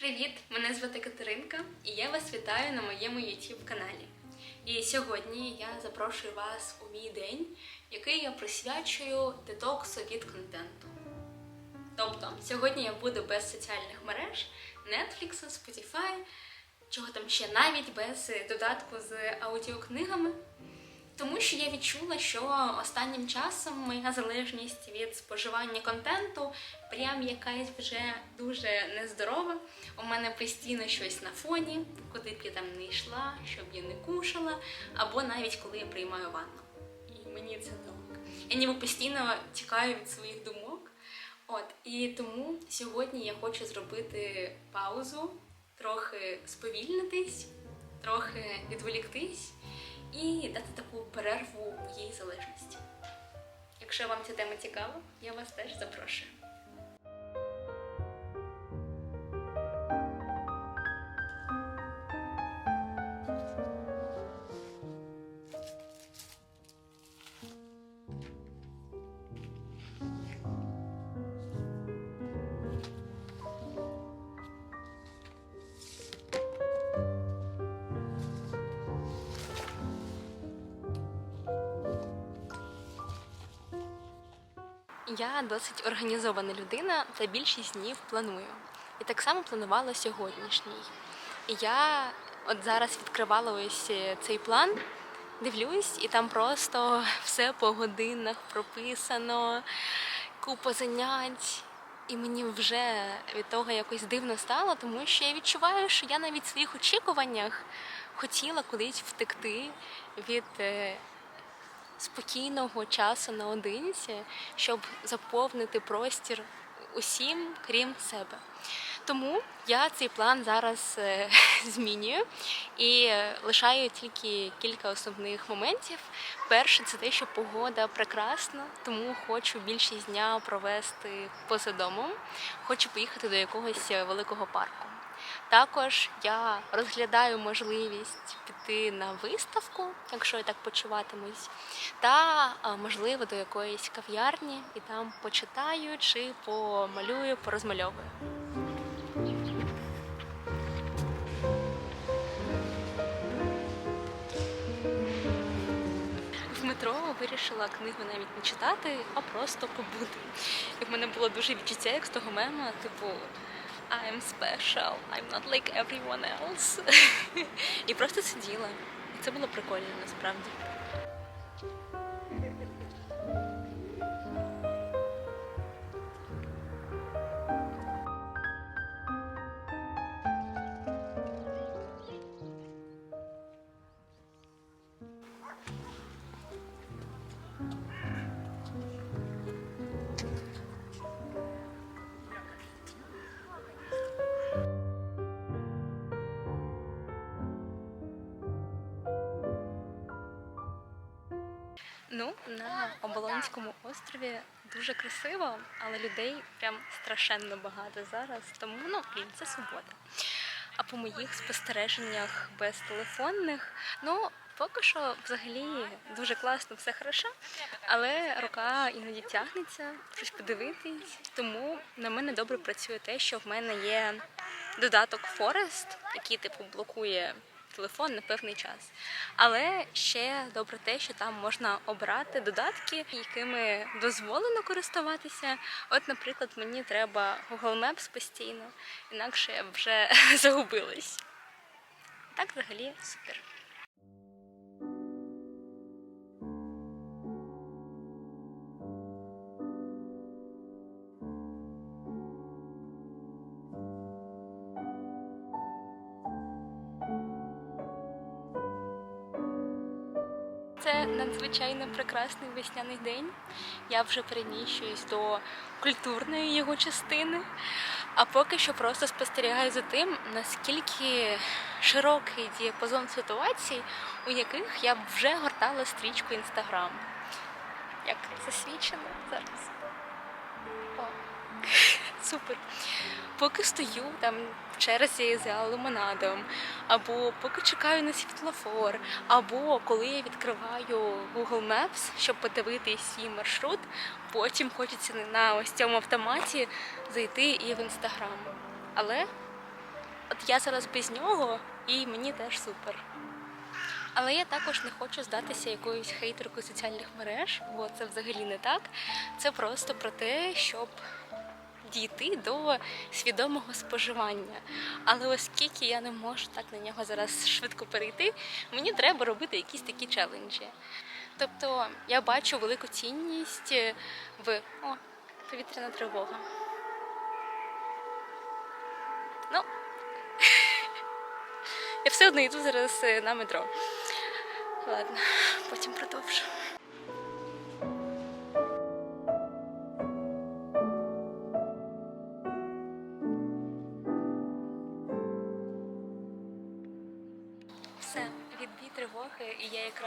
Привіт! Мене звати Катеринка, і я вас вітаю на моєму YouTube каналі. І сьогодні я запрошую вас у мій день, який я присвячую детоксу від контенту. Тобто, сьогодні я буду без соціальних мереж, Netflix, Spotify, чого там ще навіть без додатку з аудіокнигами. Тому що я відчула, що останнім часом моя залежність від споживання контенту прям якась вже дуже нездорова. У мене постійно щось на фоні, куди б я там не йшла, щоб я не кушала, або навіть коли я приймаю ванну. І мені це так. Я ніби постійно тікаю від своїх думок. От і тому сьогодні я хочу зробити паузу, трохи сповільнитись, трохи відволіктись і дати таку перерву моїй залежності. Якщо вам ця тема цікава, я вас теж запрошую. Я досить організована людина та більшість днів планую. І так само планувала сьогоднішній. І я от зараз відкривала ось е, цей план, дивлюсь, і там просто все по годинах прописано, купа занять. І мені вже від того якось дивно стало, тому що я відчуваю, що я навіть в своїх очікуваннях хотіла кудись втекти від е, спокійного часу наодинці, щоб заповнити простір усім, крім себе. Тому я цей план зараз е, змінюю і лишаю тільки кілька основних моментів. Перше, це те, що погода прекрасна, тому хочу більшість дня провести поза домом. Хочу поїхати до якогось е, великого парку. Також я розглядаю можливість піти на виставку, якщо я так почуватимусь, та можливо до якоїсь кав'ярні і там почитаю чи помалюю, порозмальовую. Метро вирішила книгу навіть не читати, а просто побути. І в мене було дуже відчуття, як з того мема, типу. I'm special, I'm not like everyone else. І просто сиділа. І це було прикольно насправді. Ну, на Оболонському острові дуже красиво, але людей прям страшенно багато зараз. Тому ну, блін, це субота. А по моїх спостереженнях безтелефонних, ну поки що взагалі дуже класно, все хорошо, але рука іноді тягнеться, щось подивитись. Тому на мене добре працює те, що в мене є додаток Forest, який типу блокує телефон на певний час. Але ще добре те, що там можна обрати додатки, якими дозволено користуватися. От, наприклад, мені треба Google Maps постійно, інакше я б вже загубилась. Так взагалі супер. Це надзвичайно прекрасний весняний день. Я вже переміщуюсь до культурної його частини, а поки що просто спостерігаю за тим, наскільки широкий діапазон ситуацій, у яких я вже гортала стрічку інстаграм. Як засвідчено зараз. Супер. Поки стою там в черзі за лимонадом, або поки чекаю на світлофор, або коли я відкриваю Google Maps, щоб подивитись свій маршрут, потім хочеться на ось цьому автоматі зайти і в інстаграм. Але от я зараз без нього, і мені теж супер. Але я також не хочу здатися якоюсь хейтеркою соціальних мереж, бо це взагалі не так. Це просто про те, щоб дійти до свідомого споживання. Але оскільки я не можу так на нього зараз швидко перейти, мені треба робити якісь такі челенджі. Тобто я бачу велику цінність в о, повітряна тривога. Ну, я все одно йду зараз е, на метро. Ладно, потім продовжу.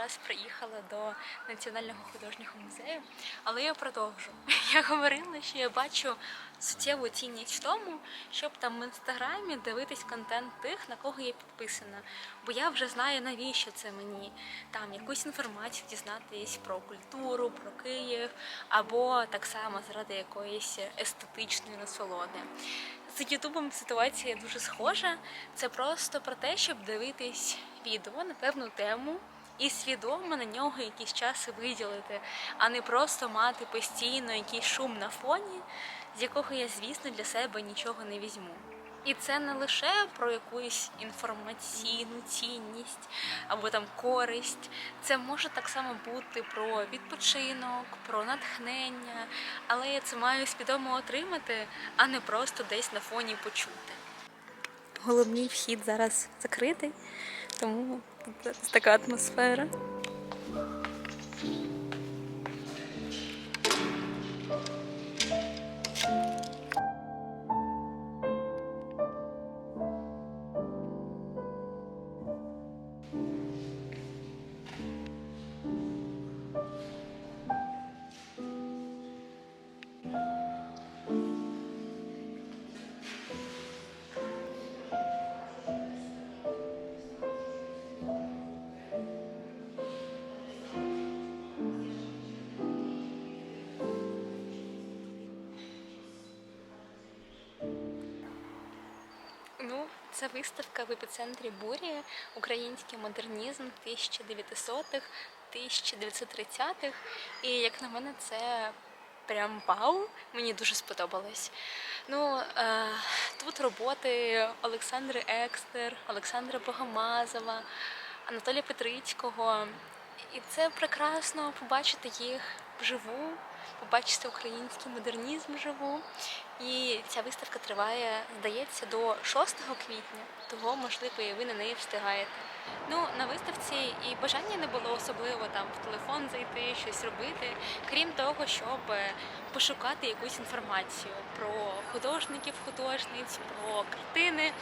І якраз приїхала до Національного художнього музею, але я продовжу. Я говорила, що я бачу суттєву цінність в тому, щоб там в інстаграмі дивитись контент тих, на кого я підписана. Бо я вже знаю, навіщо це мені. Там якусь інформацію дізнатись про культуру, про Київ, або так само заради якоїсь естетичної насолоди. З Ютубом ситуація дуже схожа. Це просто про те, щоб дивитись відео на певну тему і свідомо на нього якийсь час виділити, а не просто мати постійно якийсь шум на фоні, з якого я, звісно, для себе нічого не візьму. І це не лише про якусь інформаційну цінність або там користь. Це може так само бути про відпочинок, про натхнення, але я це маю свідомо отримати, а не просто десь на фоні почути. Головний вхід зараз закритий, тому тут така атмосфера. Це виставка в епіцентрі бурі, український модернізм 1900-х, 1930-х. І як на мене, це прям вау. Мені дуже сподобалось. Ну, е, тут роботи Олександри Екстер, Олександра Богомазова, Анатолія Петрицького. І це прекрасно побачити їх вживу, побачити український модернізм вживу. І ця виставка триває, здається, до 6 квітня, того, можливо, і ви на неї встигаєте. Ну, на виставці і бажання не було особливо там в телефон зайти, щось робити, крім того, щоб е, пошукати якусь інформацію про художників, художниць, про картини.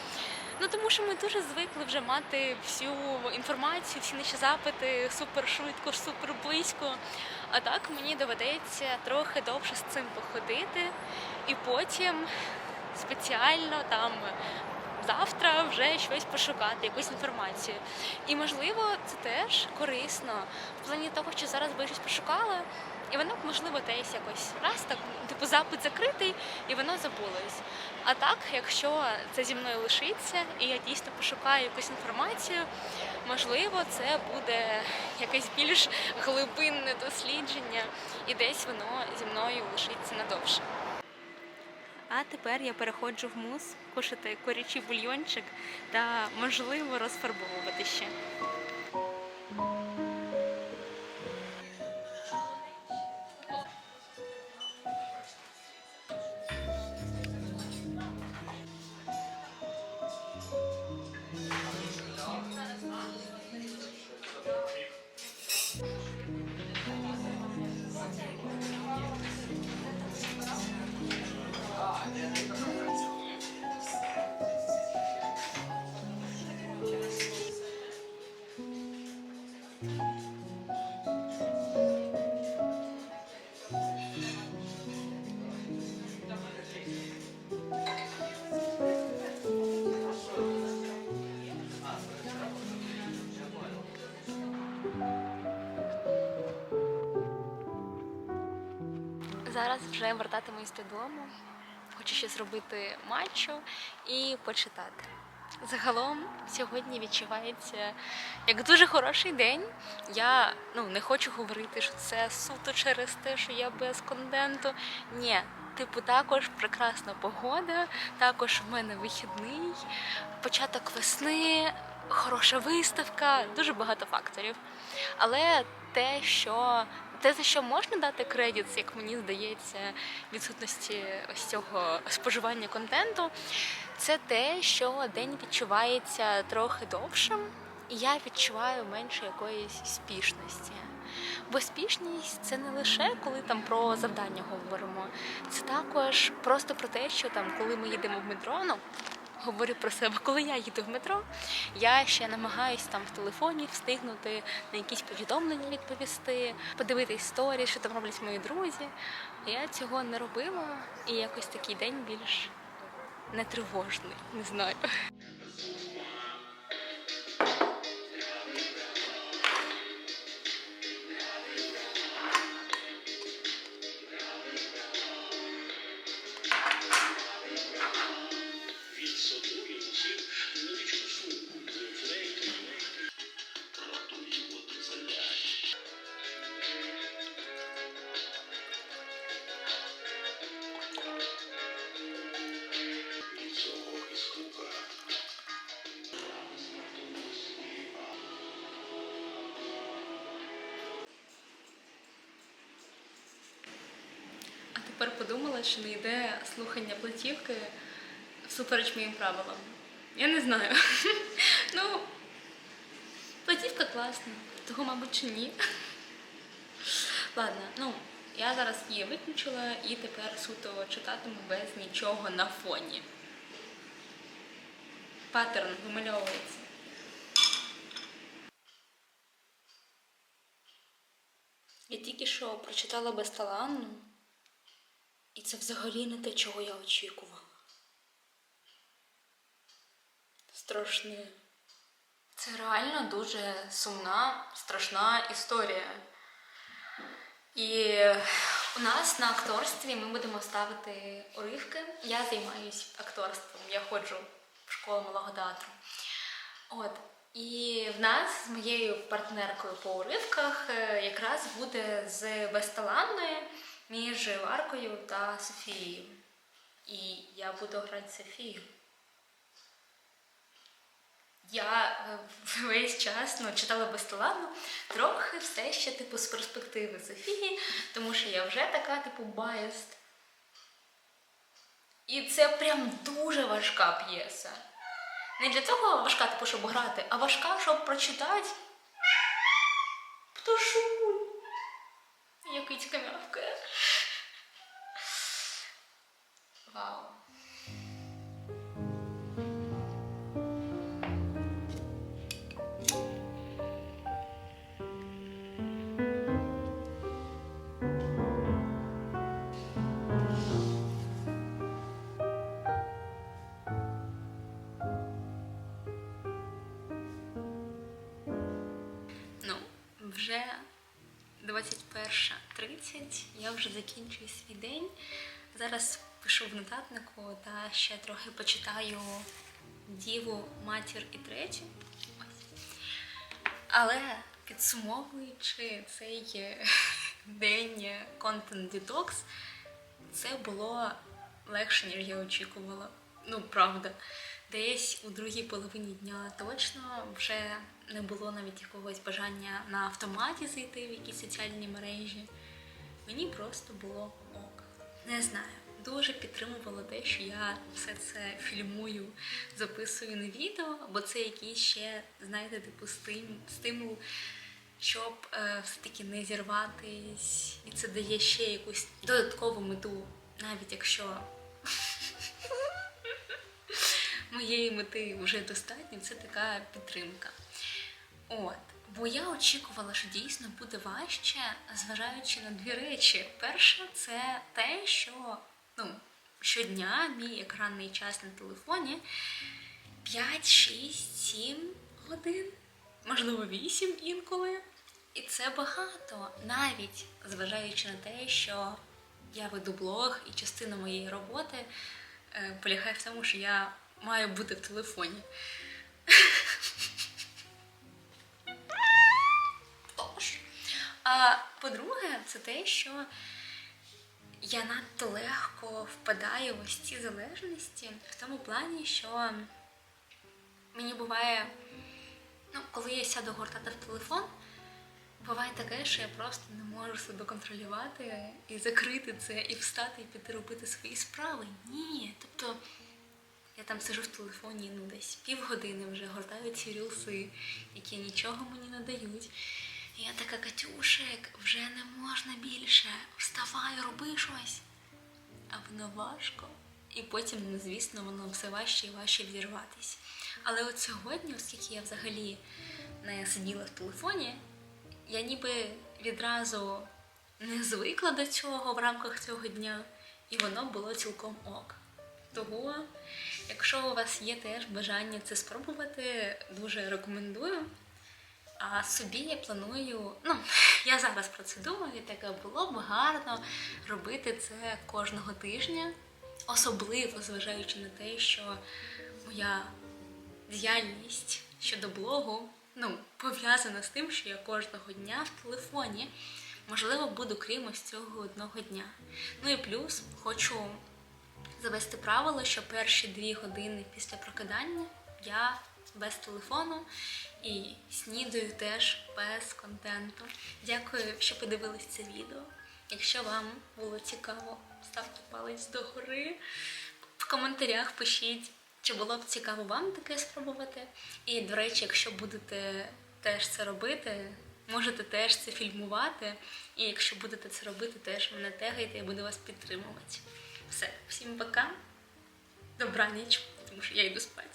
Ну тому що ми дуже звикли вже мати всю інформацію, всі наші запити супер швидко, супер близько. А так мені доведеться трохи довше з цим походити, і потім спеціально там завтра вже щось пошукати, якусь інформацію. І можливо, це теж корисно в плані того, що зараз би щось пошукала, і воно можливо десь якось раз так, типу запит закритий, і воно забулось. А так, якщо це зі мною лишиться, і я дійсно пошукаю якусь інформацію, можливо, це буде якесь більш глибинне дослідження, і десь воно зі мною лишиться надовше. А тепер я переходжу в мус, кушати корячий бульйончик та, можливо, розфарбовувати ще. Зараз вже вертатимусь додому. Хочу ще зробити матчу і почитати. Загалом сьогодні відчувається як дуже хороший день. Я ну не хочу говорити, що це суто через те, що я без контенту. Ні, типу, також прекрасна погода, також в мене вихідний, початок весни, хороша виставка, дуже багато факторів. Але те, що те, за що можна дати кредит, як мені здається, відсутності ось цього споживання контенту, це те, що день відчувається трохи довшим, і я відчуваю менше якоїсь спішності. Бо спішність це не лише коли там про завдання говоримо, це також просто про те, що там, коли ми їдемо в метро, ну говорю про себе, коли я їду в метро, я ще намагаюсь там в телефоні встигнути на якісь повідомлення відповісти, подивитись сторі, що там роблять мої друзі. Я цього не робила, і якось такий день більш не тривожний, не знаю. Подумала, чи не йде слухання платівки всупереч моїм правилам. Я не знаю. Ну, платівка класна, того, мабуть, чи ні. Ладно, ну, я зараз її виключила і тепер суто читатиму без нічого на фоні. Паттерн вимальовується. Я тільки що прочитала Безталанну, і це взагалі не те, чого я очікувала. Страшне. Це реально дуже сумна, страшна історія. І у нас на акторстві ми будемо ставити уривки. Я займаюсь акторством, я ходжу в школу малого театру. От. І в нас з моєю партнеркою по уривках е, якраз буде з безталанною між Варкою та Софією. І я буду грати Софію. Я е, весь час ну, читала безталанну, трохи все ще типу з перспективи Софії, тому що я вже така, типу, biased. І це прям дуже важка п'єса. Не для того важка, типу, щоб грати, а важка, щоб прочитати. Пташу. Як кицька мявкає. Вау. Ну, вже 21.30, я вже закінчую свій день. Зараз пишу в нотатнику та ще трохи почитаю Діву, матір і третю. Але підсумовуючи цей е, день контент детокс, це було легше, ніж я очікувала. Ну, правда. Десь у другій половині дня точно вже не було навіть якогось бажання на автоматі зайти в якісь соціальні мережі. Мені просто було ок. Не знаю. Дуже підтримувала те, що я все це фільмую, записую на відео, бо це якийсь ще, знаєте, типу стим- стимул, щоб е, все-таки не зірватись. І це дає ще якусь додаткову мету, навіть якщо моєї мети вже достатньо, це така підтримка. От. Бо я очікувала, що дійсно буде важче, зважаючи на дві речі. Перше, це те, що ну, щодня мій екранний час на телефоні 5, 6, 7 годин, можливо, 8 інколи. І це багато, навіть зважаючи на те, що я веду блог, і частина моєї роботи е, полягає в тому, що я має бути в телефоні. А по-друге, це те, що я надто легко впадаю в ось ці залежності в тому плані, що мені буває, ну, коли я сяду гортати в телефон, буває таке, що я просто не можу себе контролювати і закрити це, і встати, і піти робити свої справи. Ні. Тобто я там сижу в телефоні ну, десь півгодини вже гортаю ці рілси, які нічого мені не дають. І я така Катюшек, вже не можна більше. Вставай, роби щось. А воно важко. І потім, ну, звісно, воно все важче і важче відірватися. Але от сьогодні, оскільки я взагалі не сиділа в телефоні, я ніби відразу не звикла до цього в рамках цього дня, і воно було цілком ок. Того, якщо у вас є теж бажання це спробувати, дуже рекомендую. А собі я планую, ну, я зараз про це думаю, таке було б гарно робити це кожного тижня, особливо зважаючи на те, що моя діяльність щодо блогу ну, пов'язана з тим, що я кожного дня в телефоні, можливо, буду крім ось цього одного дня. Ну і плюс хочу завести правило, що перші дві години після прокидання я без телефону і снідаю теж без контенту. Дякую, що подивились це відео. Якщо вам було цікаво, ставте палець догори. В коментарях пишіть, чи було б цікаво вам таке спробувати. І, до речі, якщо будете теж це робити, можете теж це фільмувати. І якщо будете це робити, теж мене тегайте, я буду вас підтримувати. Все, всім пока. Добра ніч, тому що я йду спати.